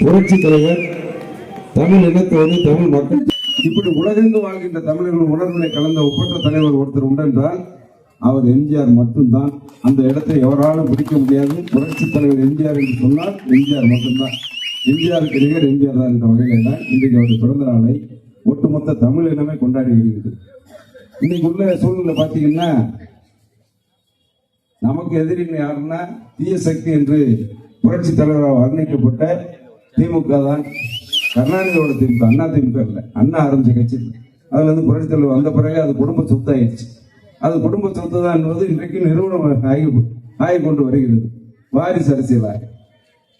புரட்சி தலைவர் தமிழ் இனத்தோடு தமிழ் மக்கள் இப்படி உலகெங்கு வாழ்கின்ற தமிழர்கள் உணர்வுகளை கலந்த ஒப்பற்ற தலைவர் ஒருத்தர் உண்டென்றால் அவர் எம்ஜிஆர் மட்டும்தான். அந்த இடத்தை எவராலும் பிடிக்க முடியாது. புரட்சி தலைவர் எம்ஜிஆர் என்று சொன்னால் எம்ஜிஆர் மட்டும்தான். எம்ஜிஆருக்கு நிகர் எம்ஜிஆர் தான் என்ற வகையில் தான் இன்றைக்கு அவருடைய பிறந்த நாளை ஒட்டுமொத்த தமிழ் இனமே கொண்டாடி வருகிறது. இன்னைக்கு உள்ள சூழ்நிலை பார்த்தீங்கன்னா நமக்கு எதிரின்னு யாருன்னா தீய சக்தி என்று புரட்சி தலைவராக வர்ணிக்கப்பட்ட திமுக தான் கருணாநிதியோட திமுக அண்ணா திமுக இல்லை. அண்ணா ஆரம்பிச்ச கட்சி இல்லை. அதுல இருந்து புரட்சி தலைவர் வந்த பிறகு அது குடும்ப சொத்தாயிடுச்சு. அது குடும்ப சொத்து தான் என்பது இன்றைக்கு நிறுவனம் ஆகி ஆகி கொண்டு வருகிறது. வாரிசு அரசியலாக.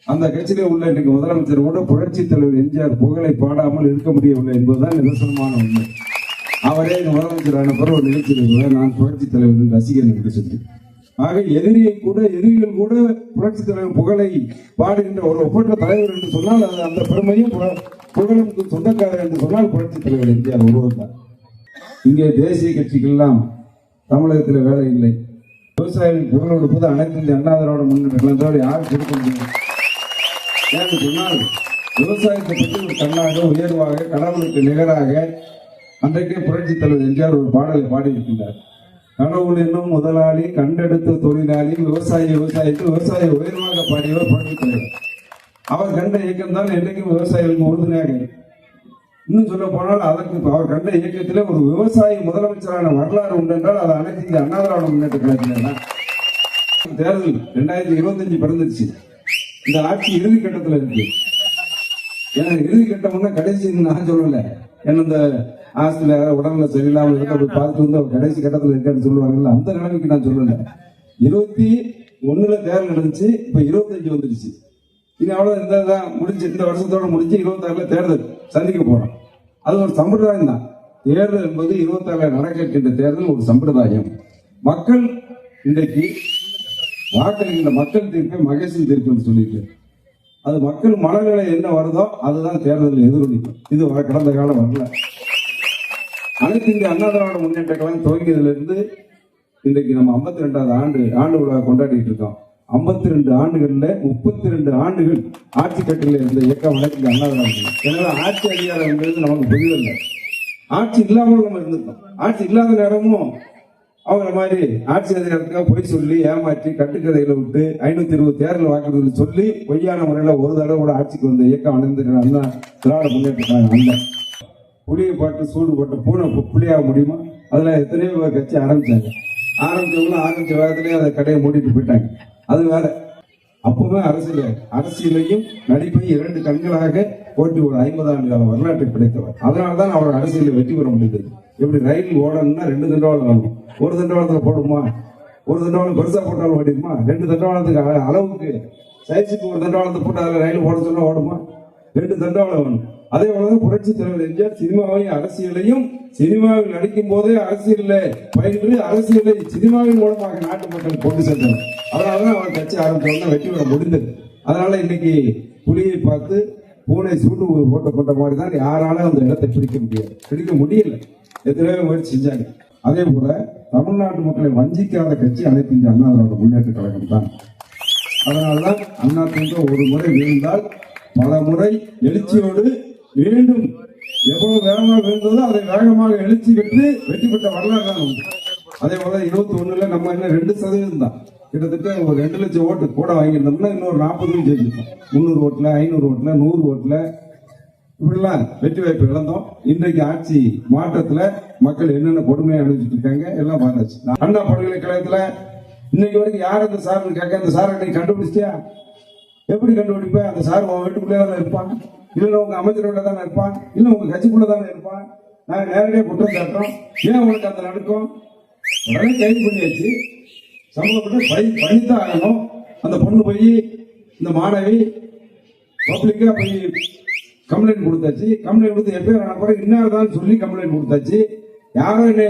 அந்த கட்சியிலே உள்ள இன்றைக்கு முதலமைச்சர் கூட புரட்சி தலைவர் எம்ஜிஆர் புகழை பாடாமல் இருக்க முடியவில்லை என்பதுதான் நிதர்சனமான உண்மை. அவரே இந்த முதலமைச்சரான பிறகு ஒரு நிகழ்ச்சியில் கூட நான் புரட்சி தலைவரின் ரசிகன் என்று சொல்லி. ஆக எதிரியை கூட எதிரிகள் கூட புரட்சி தலைவர் புகழை பாடுகின்ற ஒரு ஒப்பற்ற தலைவர் என்று சொன்னால் அது அந்த பெருமையும் புகழும் சொந்தக்காரர் என்று சொன்னால் புரட்சி தலைவர் எம்ஜிஆர் ஒருவர் தான் இங்கே தேசிய கட்சிக்கெல்லாம் தமிழகத்தில் வேலை இல்லை. விவசாயிகள் குரல் கொடுப்பது அனைத்து இந்திய அண்ணா யாரும் யார் கொடுக்க முடியும் ஏன்னு சொன்னால் விவசாயத்தை பற்றி ஒரு கண்ணாக உயர்வாக கடவுளுக்கு நிகராக அன்றைக்கே புரட்சி தலைவர் எம்ஜிஆர் ஒரு பாடலை பாடியிருக்கின்றார். கடவுள் என்னும் முதலாளி கண்டெடுத்த தொழிலாளி விவசாயி விவசாயிக்கு விவசாய உயர்வாக பாடியவர் புரட்சி அவர் கண்ட இயக்கம் தான் என்றைக்கும் விவசாயிகளுக்கு உறுதுணையாக இன்னும் சொல்ல போனால் அதற்கு அவர் கண்ட இயக்கத்திலே ஒரு விவசாயி முதலமைச்சரான வரலாறு உண்டு என்றால் அது அனைத்து இந்திய அண்ணா திராவிட முன்னேற்ற கழகத்திலே தேர்தல் ரெண்டாயிரத்தி இருபத்தஞ்சு பிறந்துச்சு இந்த ஆட்சி இறுதி கட்டத்துல இருக்கு. ஏன்னா இறுதி கட்டம்னா கடைசி நான் சொல்லல. ஏன்னா இந்த ஆஸ்திரேலியா யாராவது உடல்நிலை சரியில்லாமல் இருக்க போய் பார்த்துட்டு வந்து அவர் கடைசி கட்டத்துல இருக்கான்னு சொல்லுவாங்கல்ல அந்த நிலைமைக்கு நான் சொல்லல. இருபத்தி ஒண்ணுல தேர்தல் நடந்துச்சு இப்ப இருபத்தஞ்சு வந்துருச்சு இனி அவ்வளவு இந்த தான் முடிஞ்சு இந்த வருஷத்தோட முடிஞ்சு இருபத்தாறுல தேர்தல் சந்திக்க போறோம். அது ஒரு சம்பிரதாயம் தான். தேர்தல் என்பது இருபத்தாறுல நடக்கின்ற தேர்தல் ஒரு சம்பிரதாயம். மக்கள் இன்றைக்கு வாக்களிக்கின்ற மக்கள் தீர்ப்பை மகேசன் தீர்ப்புன்னு சொல்லிட்டு அது மக்கள் மனநிலை என்ன வருதோ அதுதான் தேர்தலில் எதிரொலிக்கும் இது வ- கடந்த காலம் வரல. அனைத்து இந்திய அண்ணா திராவிட முன்னேற்ற கழகம் துவங்கியதிலிருந்து இன்றைக்கு நம்ம 52 ரெண்டாவது ஆண்டு ஆண்டு விழா கொண்டாடிட்டு இருக்கோம். 52 ரெண்டு ஆண்டுகள்ல முப்பத்தி ரெண்டு ஆண்டுகள் ஆட்சி கட்டில இருந்த இயக்கம் அனைத்து இந்திய அண்ணா திராவிட எனவே ஆட்சி அதிகாரம்ங்கிறது நமக்கு புரியவில்லை ஆட்சி இல்லாமல் நம்ம இருந்திருக்கோம். ஆட்சி இல்லாத நேரமும் அவங்கள மாதிரி ஆட்சி அதிகாரத்துக்காக பொய் சொல்லி ஏமாற்றி கட்டுக்கதையில விட்டு ஐநூத்தி இருபது தேர்தல் வாக்குறுதிகள் சொல்லி பொய்யான முறையில ஒரு தடவை கூட ஆட்சிக்கு வந்த இயக்கம் அணிந்திருக்கிற அண்ணா திராவிட முன்னேற்ற கழகம் அல்ல புளியை போட்டு சூடு போட்டு பூனை புளியாக முடியுமா? அதில் எத்தனையோ பேர் கட்சி ஆரம்பித்தாங்க ஆரம்பிச்சவங்க ஆரம்பித்த வேகத்திலேயே அதை கடையை மூடிட்டு போயிட்டாங்க. அது வேற. அப்போவே அரசியல் அரசியலையும் நடிப்பையும் இரண்டு கண்களாக போட்டி ஒரு ஐம்பது ஆண்டு கால வரலாற்றை படைத்தவர். அதனால தான் அவர் அரசியலில் வெற்றி பெற முடிந்தது. எப்படி ரயில் ஓடணும்னா ரெண்டு தண்டவாளம் வேணும் ஒரு தண்டவாளத்தில் போடுமா? ஒரு தண்டவாளம் பெருசாக போட்டாலும் ஓடிடுமா? ரெண்டு தண்டவாளத்துக்கு அளவுக்கு. சைஸுக்கு ஒரு தண்டவாளத்தை போட்டு அதில் ரயில் ஓட சொன்னால் ஓடுமா? ரெண்டு தண்டவாளம் வேணும். அதே போலதான் புரட்சி தலைவர் எம்ஜிஆர் சினிமாவையும் அரசியலையும் சினிமாவில் நடிக்கும் போதே அரசியல்ல பயின்று அரசியலை சினிமாவின் மூலமாக நாட்டு மக்கள் கொண்டு சென்றனர். அதனாலதான் அவர் கட்சி ஆரம்பிச்சவங்க வெற்றி பெற முடிந்தது. அதனால இன்னைக்கு புலியை பார்த்து பூனை சூடு போட்டப்பட்ட மாதிரி தான் யாராலும் அந்த இடத்தை பிடிக்க முடியாது. பிடிக்க முடியல. எத்தனையோ முயற்சி செஞ்சாங்க. அதே போல தமிழ்நாட்டு மக்களை வஞ்சிக்காத கட்சி அனைத்து இந்திய அண்ணா திராவிட முன்னேற்ற கழகம் தான். அதனால்தான் அண்ணா திமுக ஒரு முறை வீழ்ந்தால் பல முறை எழுச்சியோடு மீண்டும் எவ்வளவு வேகமாக வீழ்ந்ததோ அதை வேகமாக எழுச்சி பெற்று வெற்றி பெற்ற வரலாறு தான் அதே போல இருபத்தி ஒண்ணுல நம்ம என்ன ரெண்டு சதவீதம் தான். கிட்டத்தட்ட ஒரு ரெண்டு லட்சம் ஓட்டு கூட வாங்கியிருந்தோம்னா இன்னொரு நாற்பது ஜெயிச்சிருக்கோம் முந்நூறு ஓட்டுல ஐநூறு ஓட்டுல நூறு ஓட்டுல. இப்படிலாம் வெற்றி வாய்ப்பு இழந்தோம். இன்றைக்கு ஆட்சி மாற்றத்துல மக்கள் என்னென்ன கொடுமையை அனுபவிச்சுட்டு இருக்காங்க எல்லாம் பார்த்தாச்சு. அண்ணா பல்கலைக்கழகத்துல இன்னைக்கு வரைக்கும் யார் அந்த சார் கேட்க அந்த சாரை கண்டுபிடிச்சியா எப்படி கண்டுபிடிப்ப அந்த சார் உன் வீட்டுக்குள்ளே தானே இருப்பான். இல்லை உங்க அமைச்சரோட தானே இருப்பான். இல்லை உங்க கட்சிக்குள்ள தானே இருப்பான். நாங்க நேரடியாக குற்றம் சாட்டுறோம். ஏன் உங்களுக்கு அந்த நடுக்கம்? உடனே கைது பண்ணியாச்சு. சம்பந்தப்பட்டு பணி பண்ணித்தான் ஆகணும் அந்த பொண்ணு போய் இந்த மாணவி பப்ளிக்காக போய் கம்ப்ளைண்ட் கொடுத்தாச்சு. கம்ப்ளைண்ட் கொடுத்து எப்பயோ அனுப்புறோம் இன்னார்தான் சொல்லி கம்ப்ளைண்ட் கொடுத்தாச்சு. யாரும் என்ன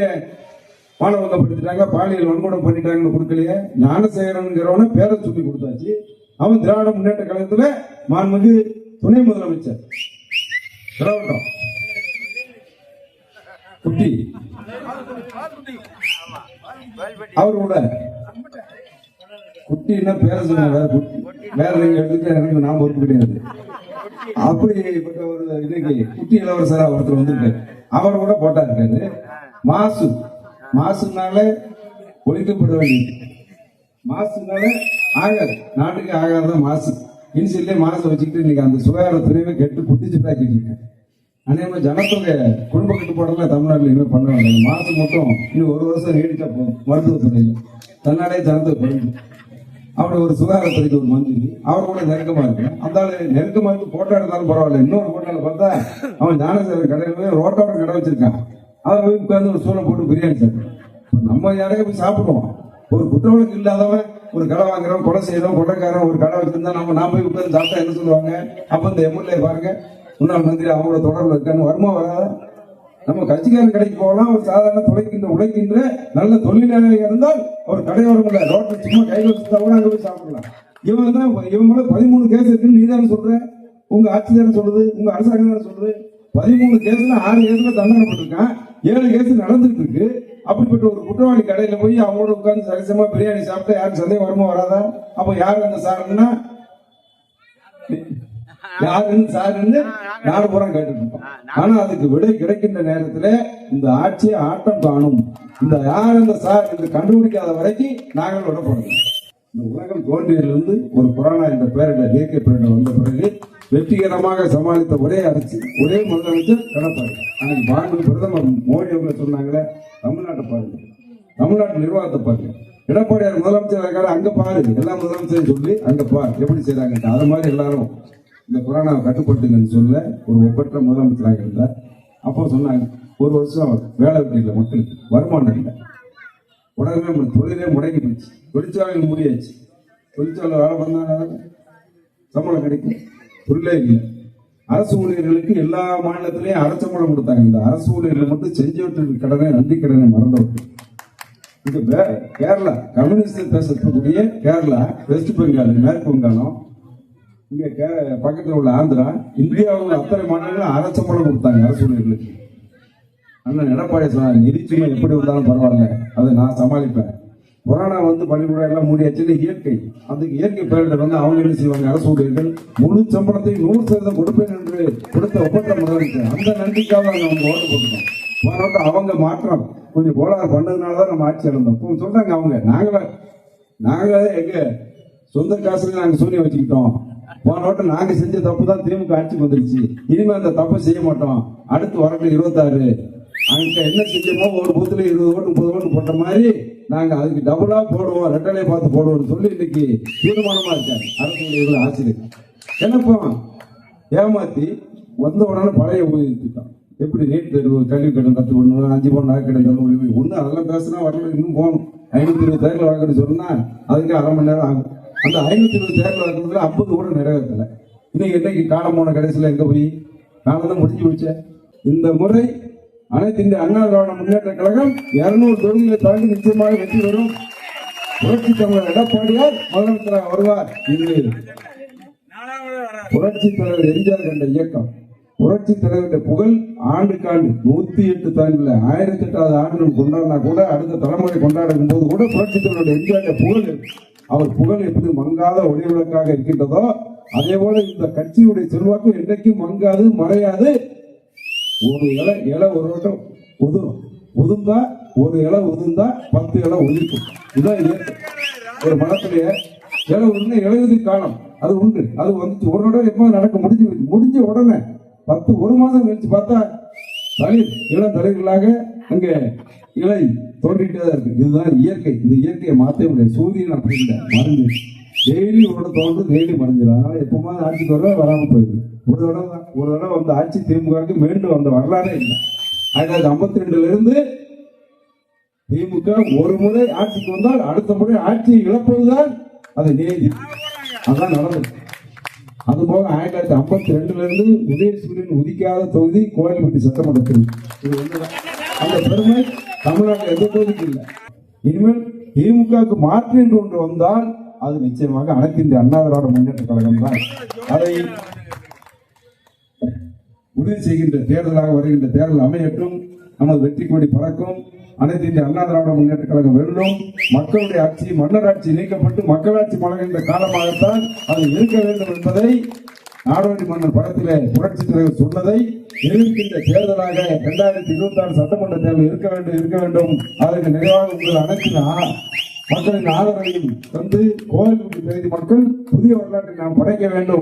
மாணவங்கப்படுத்திட்டாங்க பாலியல் வன்கொடம் பண்ணிட்டாங்கன்னு கொடுக்கலையே. ஞானசேகரனுங்கிறவன பேரை சொல்லி கொடுத்தாச்சு. அவன் திராவிட முன்னேற்ற கழகத்துல மாண்புமிகு துணை முதலமைச்சர். திராவிடம். குட்டி. அவர் கூட. குட்டின்னா பேர சொன்னாங்க குட்டி. வேற நீங்க எடுத்துட்டு எனக்கு நாம பொறுப்பு கிடையாது. அப்படிப்பட்ட ஒரு இன்னைக்கு குட்டி இளவரசரா ஒருத்தர் வந்திருக்காரு. அவர் கூட போட்டா இருக்காரு மாசு. மாசுனால ஒழிக்கப்பட வேண்டியது. மாசுனால ஆகாது. நாட்டுக்கு ஆகாதான் மாசு. இன்சிலே மாசு வச்சுக்கிட்டு இன்னைக்கு அந்த சுகாதாரத்துறையவே கெட்டு புட்டிச்சு பாக்கிட்டு அதே மாதிரி ஜனத்தொகை குடும்ப கட்டுப்பாடுல தமிழ்நாட்டில் இனிமேல் பண்ண வேண்டாம் மாசு மட்டும் இன்னும் ஒரு வருஷம் நீடிச்சா போதும். மருத்துவத்துறையில் தன்னாலே ஜனத்தொகை குறையும். அப்படி ஒரு சுகாதாரத்துறைக்கு ஒரு மந்திரி அவர் கூட நெருக்கமா இருக்கு அந்த ஆளு நெருக்கமா இருந்து போட்டோ எடுத்தாலும் பரவாயில்ல. இன்னொரு போட்டோல பார்த்தா அவன் ஞானசேகர் கடையில் போய் ரோட்டோட கடை வச்சிருக்கான். அவன் போய் உட்காந்து ஒரு சூளை போட்டு பிரியாணி சாப்பிடும் நம்ம யாரையும் போய் சாப்பிடுவோம். ஒரு குற்றவாளிக்கு இல்லாதவன் ஒரு கடை வாங்குறவன் கொலை செய்யறோம் கொலைக்காரன் ஒரு கடை வச்சிருந்தா நம்ம நான் போய் உட்கார்ந்து சாப்பிட்டா என்ன சொல்லுவாங்க? அப்ப இந்த எம்எல்ஏ பாருங்க முன்னாள் மந்திரி அவங்களோட தொடர்பு இருக்கான்னு வருமா வராத? நம்ம கட்சிக்காரன் கடைக்கு போகலாம் ஒரு சாதாரண துளைக்கின்ற உழைக்கின்ற நல்ல தொழிலாளியாக இருந்தால் ஒரு கடையோரம் இல்ல ரோட்டில் சும்மா கையில் வச்சுட்டா கூட அங்கே போய் சாப்பிடலாம். இவன் தான் இவன் மேல பதிமூணு கேஸ் இருக்குன்னு நீ தானே சொல்ற? உங்க ஆட்சி தானே சொல்லுது உங்க அரசாங்கம் தானே சொல்லுது? பதிமூணு கேஸ்ல ஆறு கேஸ்ல தண்டனை போட்டிருக்கான். ஏழு கேஸ் நடந்துட்டு இருக்கு அப்படிப்பட்ட ஒரு குற்றவாளி கடையில போய் அவங்களோட உட்கார்ந்து சரிசமா பிரியாணி சாப்பிட்டா யாருக்கு சந்தேகம் வருமா வராதா? அப்ப யாரு அந்த சாருன்னா யாருன்னு சாருன்னு நாலு புறம் கேட்டுட்டு இருக்கோம். ஆனா அதுக்கு விடை கிடைக்கின்ற நேரத்துல இந்த ஆட்சியை ஆட்டம் காணும். இந்த யார் இந்த சார் என்று கண்டுபிடிக்காத வரைக்கும் நாங்கள் விடப்படுறோம் இந்த உலகம் தோன்றியதிலிருந்து ஒரு கொரோனா என்ற பேரிட இயற்கை பேரிடர் வந்த பிறகு வெற்றிகரமாக சமாளித்த ஒரே அரசு ஒரே முதலமைச்சர் எடப்பாடி. அன்னைக்கு பாண்டு பிரதமர் மோடி அவங்க சொன்னாங்களே தமிழ்நாட்டை பாருங்க. தமிழ்நாட்டு நிர்வாகத்தை பாருங்க. எடப்பாடியார் முதலமைச்சர் இருக்காரு அங்க பாரு. எல்லா முதலமைச்சரும் சொல்லி அங்க பாரு எப்படி செய்யறாங்க அது மாதிரி எல்லாரும் இந்த கொரோனாவை கட்டுப்படுத்துங்கன்னு சொல்ல ஒரு ஒப்பற்ற முதலமைச்சராக இருந்தார் அப்போ சொன்னாங்க ஒரு வருஷம் வேலை வெட்டி இல்லை மக்களுக்கு வருமானம் இல்லை. உடனே தொழிலே முடங்கி போச்சு. தொழிற்சாலைகள் முடியாச்சு. தொழிற்சாலை வேலை பண்ணா சம்பளம் கிடைக்கும். புரியல இல்லை அரசு ஊழியர்களுக்கு எல்லா மாநிலத்திலையும் அரசம்பளம் கொடுத்தாங்க. இந்த அரசு ஊழியர்கள் மட்டும் செஞ்சவற்றின் கடனை நன்றி கடனை மறந்தவர்கள். இது கேரளா கம்யூனிஸ்ட் பேசக்கூடிய கேரளா வெஸ்ட் பெங்கால் மேற்கு வங்காளம் இங்க பக்கத்தில் உள்ள ஆந்திரா இந்தியாவில் அத்தனை மாநிலங்களும் அரசம்பளம் கொடுத்தாங்க அரசு ஊழியர்களுக்கு. அண்ணன் எடப்பாடி சொன்னார் நிதிச்சுமை எப்படி வந்தாலும் பரவாயில்ல. அதை நான் சமாளிப்பேன். கொரோனா வந்து பள்ளிக்கூடம் எல்லாம் மூடியாச்சுன்னு இயற்கை அந்த இயற்கை பேரிடர் வந்து அவங்க என்ன செய்வாங்க? அரசு ஊழியர்கள் முழு சம்பளத்தை நூறு சதவீதம் கொடுப்பேன் என்று கொடுத்த ஒப்பந்த முதலமைச்சர். அந்த நன்றிக்காக அவங்க அவங்க ஓட்டு போட்டுட்டோம் போனோட்டு அவங்க மாற்றம். கொஞ்சம் கோளாறு பண்ணதுனால தான் நம்ம ஆட்சி இழந்தோம் இப்போ சொல்கிறாங்க அவங்க நாங்களே நாங்களே எங்க சொந்த காசுல நாங்கள் சூனியம் வச்சுக்கிட்டோம். போன வட்டம் நாங்கள் செஞ்ச தப்பு தான் திமுக ஆட்சிக்கு வந்துருச்சு. இனிமேல் அந்த தப்பை செய்ய மாட்டோம். அடுத்து வரக்கூடிய இருபத்தாறு அங்க என்ன செஞ்சோமோ ஒரு பூத்துல இருபது ஓட்டு முப்பது ஓட்டு போட்ட மாதிரி நாங்க அதுக்கு டபுளா போடுவோம் ரெட்டலை பார்த்து போடுவோம்னு சொல்லி இன்னைக்கு தீர்மானமா இருக்காங்க. அரசு ஊழியர்கள் ஆசிரியர் என்னப்பா? ஏமாத்தி வந்த உடனே பழைய ஊதியத்துட்டான் எப்படி நீட் தேர்வு கல்வி கடன் ரத்து பண்ணுவோம் அஞ்சு பவுன் நாக்கு கடன் தள்ளுபடி அதெல்லாம் பேசினா வரல இன்னும் போகணும். ஐநூத்தி இருபது தேர்தல் வாக்குன்னு சொன்னா அதுக்கு அரை மணி நேரம் ஆகும். அந்த ஐநூத்தி இருபது தேர்தல் வாக்குறதுல ஐம்பது கூட நிறைவேற்றலை. இன்னைக்கு இன்னைக்கு காலம் போன கடைசியில் எங்க போய்? காலம் தான் முடிஞ்சு போச்சே இந்த முறை அனைத்து இந்திய அண்ணா திராவிட முன்னேற்ற கழகம் இருநூறு தொகுதிகளை தாண்டி நிச்சயமாக வெற்றி பெறும். புரட்சி தமிழர் எடப்பாடியார் முதலமைச்சராக வருவார். இது புரட்சி தலைவர் எம்ஜிஆர் கண்ட இயக்கம் புரட்சி தலைவருடைய புகழ் ஆண்டுக்காண்டு நூத்தி எட்டு தாண்டில் ஆயிரத்தி எட்டாவது ஆண்டு நம்ம கொண்டாடினா கூட அடுத்த தலைமுறை கொண்டாடும் போது கூட புரட்சி தலைவருடைய எம்ஜிஆருடைய புகழ் அவர் புகழ் எப்படி மங்காத ஒளி விளக்காக இருக்கின்றதோ அதே போல இந்த கட்சியுடைய செல்வாக்கு என்றைக்கும் மங்காது மறையாது. ஒரு இலை இலை ஒரு வட்டம் உதிரும். உதிர்ந்தா ஒரு இலை உதிர்ந்தா பத்து இலை உதிர்க்கும். இதுதான் இயற்கை. ஒரு மரத்திலேயே இலை உதிர்ந்து இலையுதி காலம். அது உண்டு. அது வந்து ஒரு இடம் எப்போ நடக்க முடிஞ்சு முடிஞ்ச உடனே பத்து ஒரு மாதம் கழிச்சு பார்த்தா தளிர். இளம் தளிர்களாக அங்கே இலை தோன்றிட்டே தான் இருக்கு. இதுதான் இயற்கை. இந்த இயற்கையை மாற்ற முடியாது. சூரியன் அப்படின்ற மருந்து. டெய்லி ஒரு தோன்று டெய்லி மறைஞ்சிடும் அதனால எப்பவுமே ஆட்சிக்கு வர வராமல் போயிடுது ஒரு தடவை ஒரு தடவை வந்த ஆட்சி திமுகவுக்கு மீண்டும் வந்த வரலாறே இல்லை. ஆயிரத்தி தொள்ளாயிரத்தி ஐம்பத்தி ரெண்டுல இருந்து திமுக ஒரு முறை ஆட்சிக்கு வந்தால் அடுத்த முறை ஆட்சியை இழப்பதுதான் அது நீதி. அதான் நடந்தது. அது போக ஆயிரத்தி தொள்ளாயிரத்தி ஐம்பத்தி ரெண்டுல இருந்து உதயசூரியன் உதிக்காத தொகுதி கோயில்பட்டி சட்டமன்ற தொகுதி இது ஒண்ணுதான். அந்த பெருமை தமிழ்நாட்டில் எந்த தொகுதிக்கும் இல்லை. இனிமேல் திமுகவுக்கு மாற்று என்று ஒன்று வந்தால் அது நிச்சயமாக அனைத்து இந்திய அண்ணா திராவிட முன்னேற்ற கழகம் தான். அதை உறுதி செய்கின்ற தேர்தலாக வருகின்ற தேர்தல் அமையட்டும். நமது வெற்றி கொடி பறக்கும். அனைத்து இந்திய அண்ணா திராவிட முன்னேற்ற கழகம் வெல்லும். மக்களுடைய ஆட்சி மன்னர் ஆட்சி நீக்கப்பட்டு மக்களாட்சி மலர்கின்ற காலமாகத்தான் அது இருக்க வேண்டும் என்பதை நாடோடி மன்னர் படத்திலே புரட்சி தலைவர் சொன்னதை எதிர்க்கின்ற தேர்தலாக இரண்டாயிரத்தி இருபத்தி ஆறு சட்டமன்ற தேர்தல் இருக்க வேண்டும் இருக்க வேண்டும். அதற்கு நிறைவாக உங்கள் அனைத்து ஆ- மக்களின் ஆதரவையும் தந்து கோயில்பட்டி பகுதி மக்கள் புதிய வரலாற்றை நாம் படைக்க வேண்டும்.